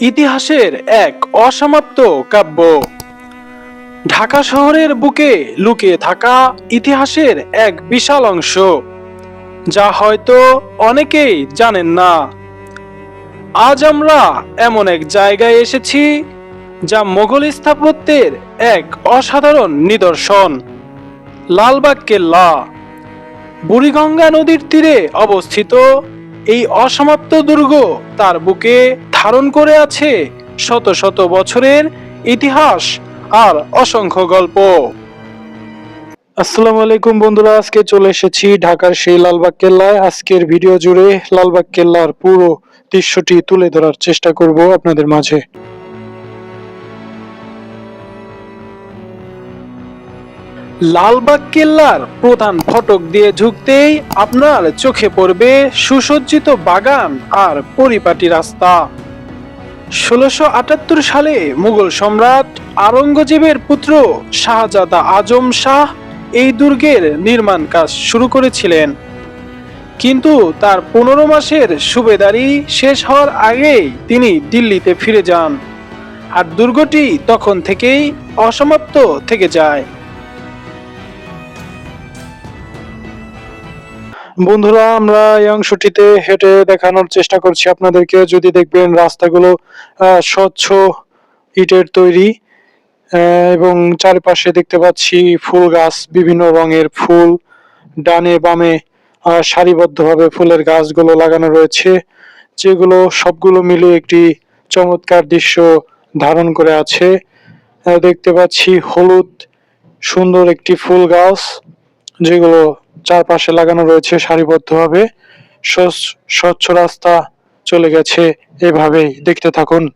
ইতিহাসের এক অসমাপ্ত কাব্য। ঢাকা শহরের বুকে লুকিয়ে থাকা ইতিহাসের এক বিশাল অংশ, যা হয়তো অনেকেই জানেন না। আজ আমরা এমন এক জায়গায় এসেছি, যা মোগল স্থাপত্যের এক অসাধারণ নিদর্শন, লালবাগ কেল্লা। বুড়িগঙ্গা নদীর তীরে অবস্থিত এই অসমাপ্ত দুর্গ তার বুকে ধারণ করে আছে শত শত বছরের ইতিহাস আর অসংখ্য গল্প। আসসালামু আলাইকুম বন্ধুরা, আজকে চলে এসেছি ঢাকার সেই লালবাগ কেল্লায়। আজকের ভিডিও জুড়ে লালবাগ কেল্লার পুরো দৃশ্যটি তুলে ধরার চেষ্টা করব আপনাদের মাঝে। লালবাগ কেল্লার প্রধান ফটক দিয়ে ঝুঁকতেই আপনার চোখে পড়বে সুসজ্জিত বাগান আর পরিপাটি রাস্তা। ষোলোশো আটাত্তর সালে মুঘল সম্রাট আরঙ্গজেবের পুত্র শাহজাদা আজম শাহ এই দুর্গের নির্মাণ কাজ শুরু করেছিলেন। কিন্তু তার পনেরো মাসের সুবেদারি শেষ হওয়ার আগেই তিনি দিল্লিতে ফিরে যান। আর দুর্গটি তখন থেকেই অসমাপ্ত থেকে যায়। বন্ধুরা, আমরা এই অংশটিতে হেঁটে দেখানোর চেষ্টা করছি আপনাদেরকে। যদি দেখবেন রাস্তাগুলো স্বচ্ছ ইটের তৈরি এবং চারপাশে দেখতে পাচ্ছি ফুল গাছ, বিভিন্ন রঙের ফুল। ডানে বামে সারিবদ্ধভাবে ফুলের গাছগুলো লাগানো রয়েছে, যেগুলো সবগুলো মিলে একটি চমৎকার দৃশ্য ধারণ করে আছে। দেখতে পাচ্ছি হলুদ, সুন্দর একটি ফুল গাছ। যেগুলো চারপাশে লাগানো রয়েছে সারিবদ্ধভাবে, স্বচ্ছ- রাস্তা চলে গেছে এভাবেই। দেখতে থাকুন।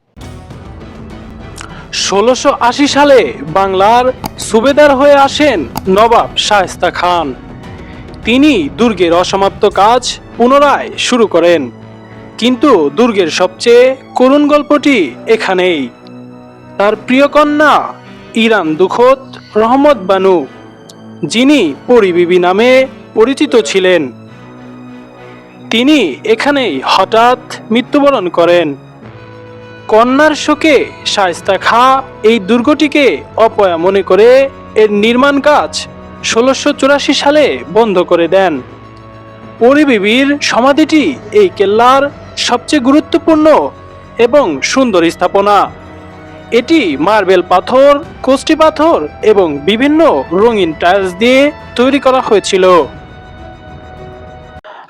ষোলোশো আশি সালে বাংলার সুবেদার হয়ে আসেন নবাব শায়েস্তা খান। তিনি দুর্গের অসমাপ্ত কাজ পুনরায় শুরু করেন। কিন্তু দুর্গের সবচেয়ে করুণ গল্পটি এখানেই। তার প্রিয় কন্যা ইরান দুখত রহমত বানু যিনি পরিবিবি নামে পরিচিত ছিলেন। তিনি এখানেই হঠাৎ মৃত্যুবরণ করেন। কন্যার শোকে শায়স্তা খা এই দুর্গটিকে অপয়া মনে করে এর নির্মাণ কাজ ষোলোশো চুরাশি সালে বন্ধ করে দেন। পরিবিবির সমাধিটি এই কেল্লার সবচেয়ে গুরুত্বপূর্ণ এবং সুন্দর স্থাপনা। এটি মার্বেল পাথর, কোষ্টি পাথর এবং বিভিন্ন রঙিন টাইলস দিয়ে তৈরি করা হয়েছিল।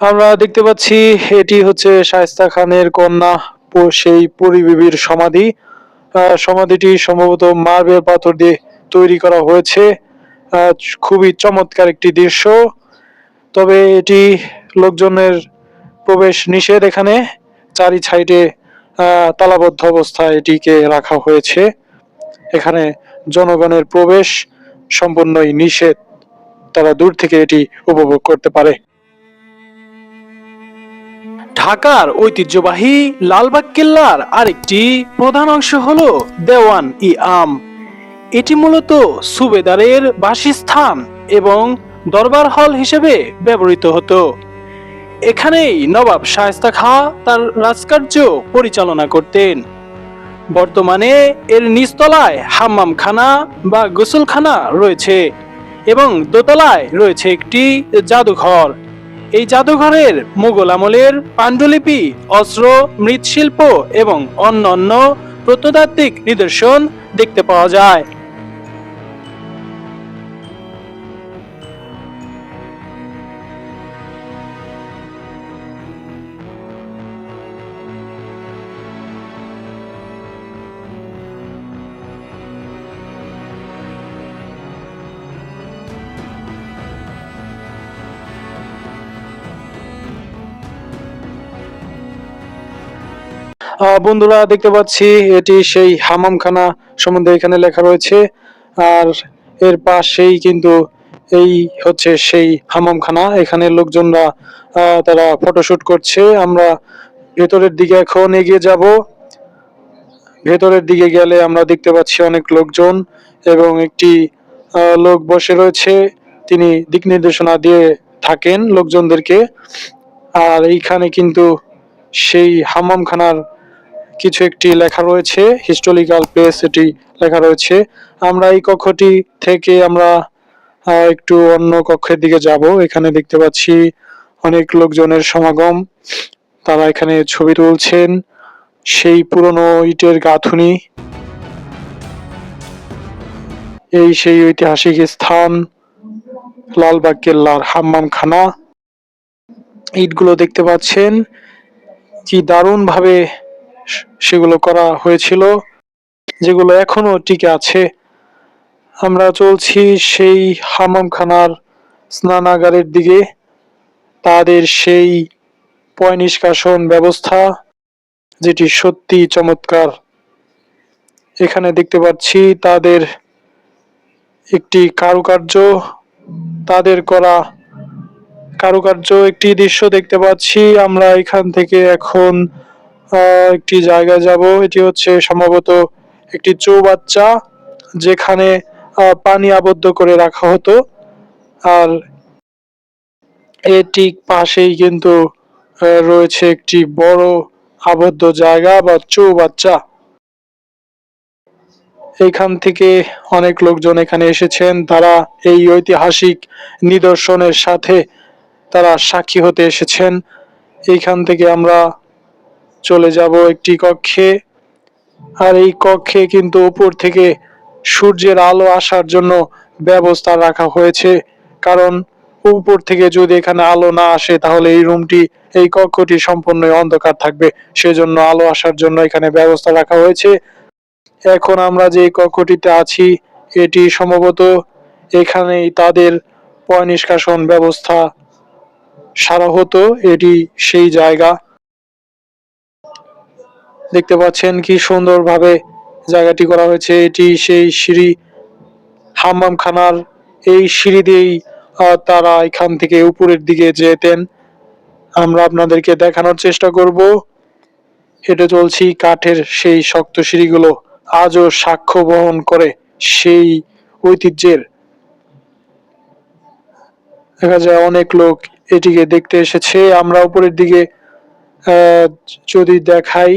আমরা দেখতে পাচ্ছি, এটি হচ্ছে শায়স্তা খানের কন্যা সেই পরিবিবির সমাধি। সমাধিটি সম্ভবত মার্বেল পাথর দিয়ে তৈরি করা হয়েছে। খুবই চমৎকার একটি দৃশ্য। তবে এটি লোকজনের প্রবেশ নিষেধ এখানে। চারি সাইডে তালাবদ্ধ অবস্থায় এটিকে রাখা হয়েছে। এখানে জনগণের প্রবেশ সম্পূর্ণই নিষেধ। তারা দূর থেকে এটি উপভোগ করতে পারে। ঢাকার ঐতিহ্যবাহী লালবাগ কেল্লার আরেকটি প্রধান অংশ হলো দেওয়ান ই আম। এটি মূলত সুবেদারের বাসস্থান এবং দরবার হল হিসেবে ব্যবহৃত হতো। এখানেই নবাব শায়েস্তা খা তার রাজকার্য পরিচালনা করতেন। বর্তমানে এর নিচতলায় হাম্মামখানা বা গোসলখানা রয়েছে এবং দোতলায় রয়েছে একটি জাদুঘর। এই জাদুঘরের মুঘল আমলের পাণ্ডুলিপি, অস্ত্র, মৃৎশিল্প এবং অন্যান্য প্রত্নতাত্ত্বিক নিদর্শন দেখতে পাওয়া যায়। বন্ধুরা দেখতে পাচ্ছি এটি সেই হামামখানা সম্বন্ধে এখানে লেখা রয়েছে। আর এর পাশেই কিন্তু এই হচ্ছে সেই হামামখানা। এখানে লোকজনরা তারা ফটোশুট করছে। আমরা ভেতরের দিকে এখন এগিয়ে যাব। ভেতরের দিকে গেলে আমরা দেখতে পাচ্ছি অনেক লোকজন এবং একটি লোক বসে রয়েছে। তিনি দিক নির্দেশনা দিয়ে থাকেন লোকজনদেরকে। আর এইখানে কিন্তু সেই হামামখানার কিছু একটি লেখা রয়েছে হিস্টোরিক্যাল প্লেস এটি লেখা রয়েছে। আমরা এই কক্ষটি থেকে আমরা একটু অন্য কক্ষের দিকে যাব। এখানে দেখতে পাচ্ছি অনেক লোকজনের সমাগম। তারা এখানে ছবি তুলছেন। সেই পুরনো ইটের গাঁথুনি। এই সেই ঐতিহাসিক স্থান লালবাগ কেল্লার হাম্মাম খানা ইটগুলো দেখতে পাচ্ছেন। কি দারুণ ভাবে সেগুলো করা হয়েছিল, যেগুলো এখনও টিকে আছে। আমরা চলছি সেই হামামখানার স্নানাগারের দিকে। তাদের সেই পয় নিষ্কাশন ব্যবস্থা, যেটি সত্যি চমৎকার। এখানে দেখতে পাচ্ছি তাদের একটি কারুকার্য, তাদের করা কারুকার্য একটি দৃশ্য দেখতে পাচ্ছি। আমরা এখান থেকে এখন একটি জায়গায় যাব। এটি হচ্ছে সম্ভবত একটি চৌবাচ্চা যেখানে পানি আবদ্ধ করে রাখা হতো। আর এর ঠিক পাশেই কিন্তু রয়েছে একটি বড় আবদ্ধ জায়গা বা চৌবাচ্চা। এইখান থেকে অনেক লোকজন এখানে এসেছেন। তারা এই ঐতিহাসিক নিদর্শনের সাথে তারা সাক্ষী হতে এসেছেন। এইখান থেকে আমরা চলে যাব একটি কক্ষে। আর এই কক্ষে কিন্তু উপর থেকে সূর্যের আলো আসার জন্য ব্যবস্থা রাখা হয়েছে। কারণ উপর থেকে যদি এখানে আলো না আসে, তাহলে এই রুমটি, এই কক্ষটি সম্পূর্ণ অন্ধকার থাকবে। সেজন্য আলো আসার জন্য এখানে ব্যবস্থা রাখা হয়েছে। এখন আমরা যে কক্ষটিতে আছি, এটি সম্ভবত এখানেই তাদের পয় নিষ্কাশন ব্যবস্থা সারা হতো। এটি সেই জায়গা। দেখতে পাচ্ছেন কি সুন্দরভাবে জায়গাটি করা হয়েছে। এটি সেই সিঁড়ি হাম্মাম খানার এই সিঁড়ি দিয়েই তারা এখান থেকে উপরের দিকে যেতেন। আমরা আপনাদেরকে দেখানোর চেষ্টা করব। হেঁটে চলছি কাঠের সেই শক্ত সিঁড়িগুলো। আজও সাক্ষ্য বহন করে সেই ঐতিহ্যের। দেখা যায় অনেক লোক এটিকে দেখতে এসেছে। আমরা উপরের দিকে যদি দেখাই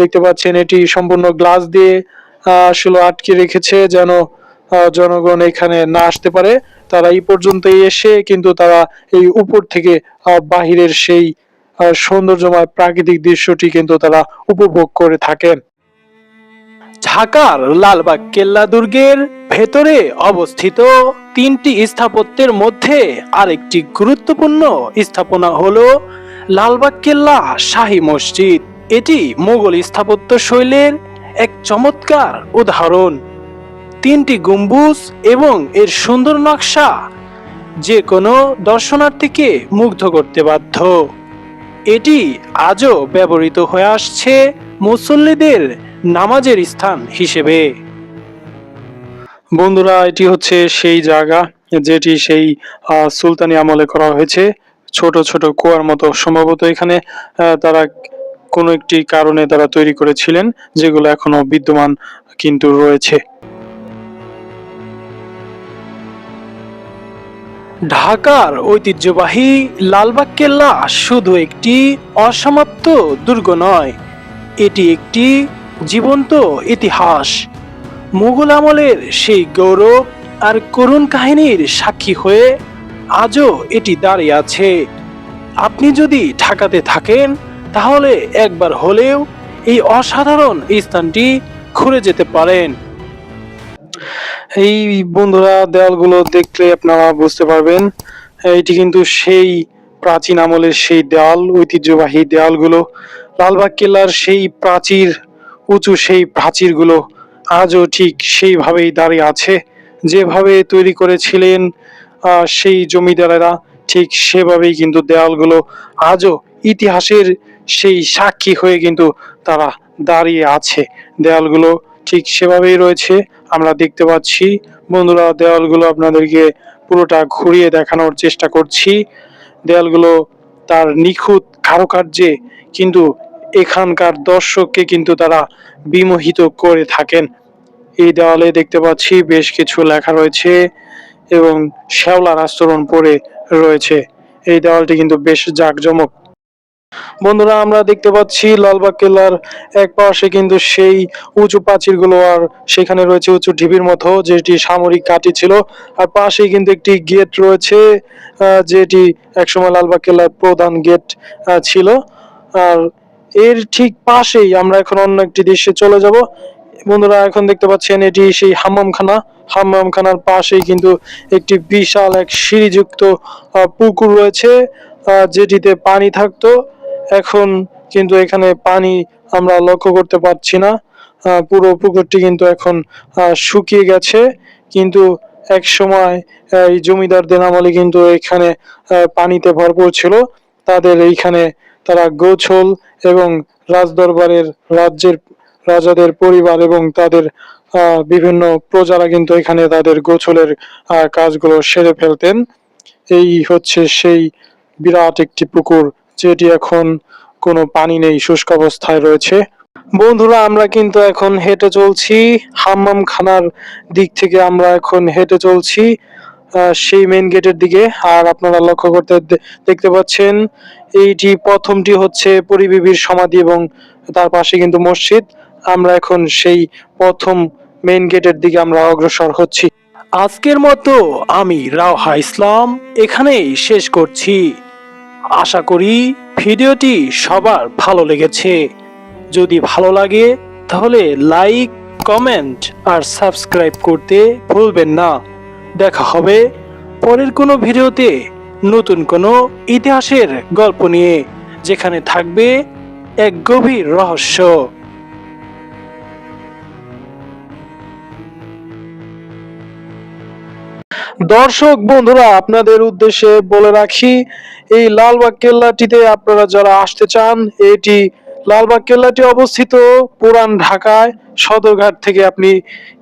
দেখতে পাচ্ছেন, এটি সম্পূর্ণ গ্লাস দিয়ে আসলে আটকে রেখেছে যেন জনগণ এখানে না আসতে পারে। তারা এই পর্যন্ত এসে কিন্তু তারা এই উপর থেকে বাহিরের সেই সৌন্দর্যময় প্রাকৃতিক দৃশ্যটি কিন্তু তারা উপভোগ করে থাকেন। ঢাকার লালবাগ কেল্লা দুর্গের ভেতরে অবস্থিত তিনটি স্থাপত্যের মধ্যে আরেকটি গুরুত্বপূর্ণ স্থাপনা হলো লালবাগ কেল্লা শাহী মসজিদ। এটি মোগল স্থাপত্য শৈলীর এক চমৎকার উদাহরণ। তিনটি গম্বুজ এবং এর সুন্দর নকশা যে কোনো দর্শনার্থীকে মুগ্ধ করতে বাধ্য। এটি আজও ব্যবহৃত হয়ে আসছে মুসল্লিদের নামাজের স্থান হিসেবে। বন্ধুরা, এটি হচ্ছে সেই জায়গা যেটি সেই সুলতানি আমলে করা হয়েছে। ছোট ছোট কুয়ার মতো, সম্ভবত এখানে তারা কোনো একটি কারণে তারা তৈরি করেছিলেন, যেগুলো এখনও বিদ্যমান কিন্তু রয়েছে। ঢাকার ঐতিহ্যবাহী লালবাগ কেল্লা শুধু একটি অসমাপ্ত দুর্গ নয়, এটি একটি জীবন্ত ইতিহাস। মুঘল আমলের সেই গৌরব আর করুণ কাহিনীর সাক্ষী হয়ে আজও এটি দাঁড়িয়ে আছে। আপনি যদি ঢাকাতে থাকেন তাহলে একবার হলেও এই অসাধারণ স্থানটি ঘুরে যেতে পারেন। এই বন্ধুরা দেওয়ালগুলো দেখলে আপনারা বুঝতে পারবেন, এটি কিন্তু সেই প্রাচীন আমলের সেই দেওয়াল ঐতিহ্যবাহী দেওয়ালগুলো লালবাগ কেল্লার সেই প্রাচীর, উঁচু সেই প্রাচীরগুলো আজও ঠিক সেইভাবেই দাঁড়িয়ে আছে। যেভাবে তৈরি করেছিলেন সেই জমিদারেরা ঠিক সেভাবেই কিন্তু দেওয়ালগুলো আজও ইতিহাসের সেই সাক্ষী হয়ে কিন্তু তারা দাঁড়িয়ে আছে। দেওয়ালগুলো ঠিক সেভাবেই রয়েছে। আমরা দেখতে পাচ্ছি, বন্ধুরা দেওয়ালগুলো আপনাদেরকে পুরোটা ঘুরিয়ে দেখানোর চেষ্টা করছি। দেয়ালগুলো তার নিখুঁত কারুকার্যে কিন্তু এখানকার দর্শককে কিন্তু তারা বিমোহিত করে থাকেন। এই দেওয়ালে দেখতে পাচ্ছি বেশ কিছু লেখা রয়েছে এবং শ্যাওলার আস্তরণ পরে রয়েছে। এই দেওয়ালটি কিন্তু বেশ জাঁকজমক। বন্ধুরা, আমরা দেখতে পাচ্ছি লালবাগ কেল্লার এক পাশে কিন্তু সেই উঁচু প্রাচীরগুলো আর সেখানে রয়েছে উঁচু ঢিবির মতো, যেটি সামরিক ঘাঁটি ছিল। আর পাশেই কিন্তু একটি গেট রয়েছে যেটি একসময় লালবাগ কেল্লার প্রধান গেট ছিল। আর এর ঠিক পাশেই আমরা এখন অন্য একটি দৃশ্যে চলে যাব। বন্ধুরা, এখন দেখতে পাচ্ছেন এটি সেই হাম্মামখানা। হাম্মামখানার পাশেই কিন্তু একটি বিশাল এক সিঁড়িযুক্ত পুকুর রয়েছে যেটিতে পানি থাকতো। এখন কিন্তু এখানে পানি আমরা লক্ষ্য করতে পারছি না। পুরো পুকুরটি কিন্তু এখন শুকিয়ে গেছে। কিন্তু এক সময় এই জমিদারদের আমলে কিন্তু এখানে পানিতে ভরপুর ছিল। তাদের এইখানে তারা গোছল এবং রাজদরবারের রাজ্যের রাজাদের পরিবার এবং তাদের বিভিন্ন প্রজারা কিন্তু এখানে তাদের গোছলের কাজগুলো সেরে ফেলতেন। এই হচ্ছে সেই বিরাট একটি পুকুর। যেটি এখন কোনো পানি নেই, শুষ্ক অবস্থায় রয়েছে। বন্ধুরা, আমরা কিন্তু এখন হেঁটে চলছি। হাম্মাম খানার দিক থেকে আমরা এখন হেঁটে চলছি সেই মেন গেটের দিকে। আর আপনারা লক্ষ্য করতে দেখতে পাচ্ছেন, এইটি প্রথমটি হচ্ছে পরিবিবির সমাধি এবং তার পাশে কিন্তু মসজিদ। আমরা এখন সেই প্রথম মেইন গেটের দিকে আমরা অগ্রসর হচ্ছি। আজকের মতো আমি রাওহা ইসলাম, এখানেই শেষ করছি। আশা করি ভিডিওটি সবার ভালো লেগেছে। যদি ভালো লাগে, তাহলে লাইক, কমেন্ট আর সাবস্ক্রাইব করতে ভুলবেন না। দেখা হবে পরের কোনো ভিডিওতে নতুন কোনো ইতিহাসের গল্প নিয়ে, যেখানে থাকবে এক গভীর রহস্য। দর্শক বন্ধুরা, আপনাদের উদ্দেশ্যে বলে রাখি, এই লালবাগ কেল্লাটিতে আপনারা যারা আসতে চান, এটি লালবাগ কেল্লাটি অবস্থিত পুরান ঢাকায়। সদরঘাট থেকে আপনি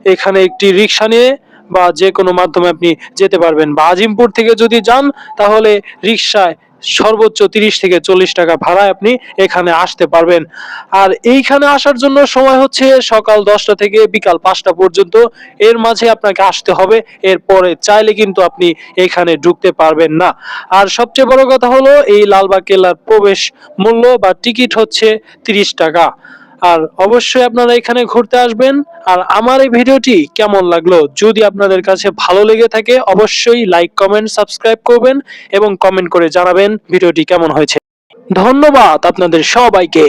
এখানে একটি রিক্সা নিয়ে বা যে কোনো মাধ্যমে আপনি যেতে পারবেন। বা আজিমপুর থেকে যদি যান, তাহলে রিক্সায় সর্বোচ্চ তিরিশ থেকে চল্লিশ টাকা ভাড়ায় আপনি এখানে আসতে পারবেন। আর এইখানে আসার জন্য সময় হচ্ছে সকাল দশটা থেকে বিকাল পাঁচটা পর্যন্ত। এর মাঝে আপনাকে আসতে হবে, এরপরে চাইলে কিন্তু আপনি এখানে ঢুকতে পারবেন না। আর সবচেয়ে বড় কথা হলো, এই লালবাগ কেল্লার প্রবেশ মূল্য বা টিকিট হচ্ছে তিরিশ টাকা। আর অবশ্যই আপনারা এখানে ঘুরতে আসবেন। আর আমার এই ভিডিওটি কেমন লাগল, যদি আপনাদের কাছে ভালো লেগে থাকে, অবশ্যই লাইক কমেন্ট সাবস্ক্রাইব করবেন এবং কমেন্ট করে জানাবেন ভিডিওটি কেমন হয়েছে। ধন্যবাদ আপনাদের সবাইকে।